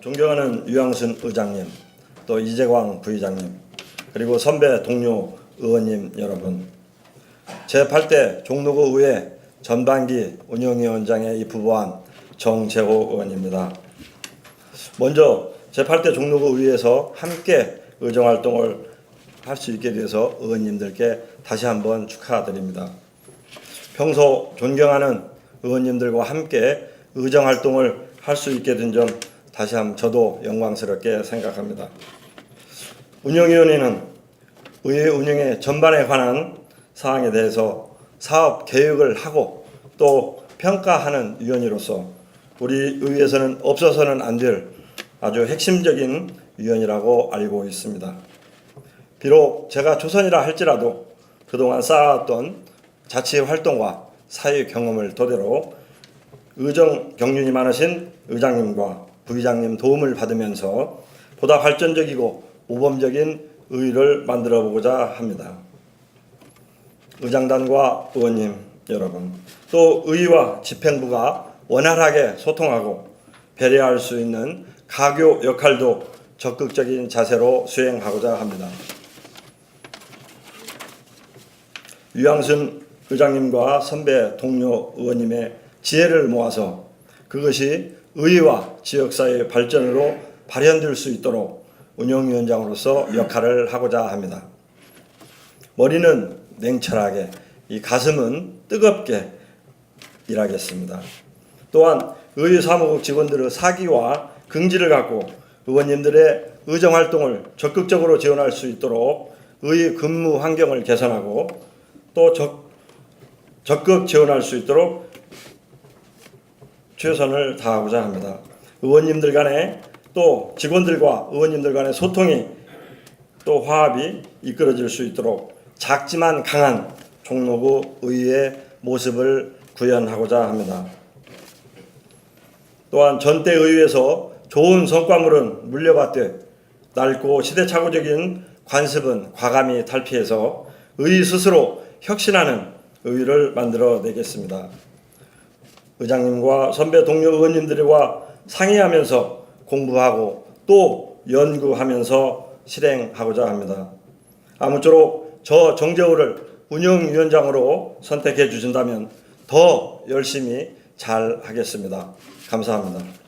존경하는 유양순 의장님, 또 이재광 부의장님, 그리고 선배 동료 의원님 여러분, 제8대 종로구 의회 전반기 운영위원장에 입후보한 정재호 의원입니다. 먼저 제8대 종로구 의회에서 함께 의정활동을 할 수 있게 돼서 의원님들께 다시 한번 축하드립니다. 평소 존경하는 의원님들과 함께 의정활동을 할 수 있게 된 점 다시 한번 저도 영광스럽게 생각합니다. 운영위원회는 의회 운영의 전반에 관한 사항에 대해서 사업 계획을 하고 또 평가하는 위원회로서 우리 의회에서는 없어서는 안 될 아주 핵심적인 위원이라고 알고 있습니다. 비록 제가 조선이라 할지라도 그동안 쌓아왔던 자치 활동과 사회 경험을 토대로 의정 경륜이 많으신 의장님과 부의장님 도움을 받으면서 보다 발전적이고 모범적인 의를 만들어 보고자 합니다. 의장단과 의원님 여러분, 또 의와 집행부가 원활하게 소통하고 배려할 수 있는 가교 역할도 적극적인 자세로 수행하고자 합니다. 유양순 의장님과 선배 동료 의원님의 지혜를 모아서 그것이 의와 지역사회의 발전으로 발현될 수 있도록 운영위원장으로서 역할을 하고자 합니다. 머리는 냉철하게, 이 가슴은 뜨겁게 일하겠습니다. 또한 의사무국 직원들의 사기와 긍지를 갖고 의원님들의 의정 활동을 적극적으로 지원할 수 있도록 의 근무 환경을 개선하고 또 적, 적극 지원할 수 있도록 최선을 다하고자 합니다. 의원님들 간에 또 직원들과 의원님들 간의 소통이 또 화합이 이끌어질 수 있도록 작지만 강한 종로구 의회의 모습을 구현하고자 합니다. 또한 전대 의회에서 좋은 성과물은 물려받듯 낡고 시대착오적인 관습은 과감히 탈피해서 의 스스로 혁신하는 의회를 만들어 내겠습니다. 의장님과 선배 동료 의원님들과 상의하면서 공부하고 또 연구하면서 실행하고자 합니다. 아무쪼록 저 정재호를 운영위원장으로 선택해 주신다면 더 열심히 잘 하겠습니다. 감사합니다.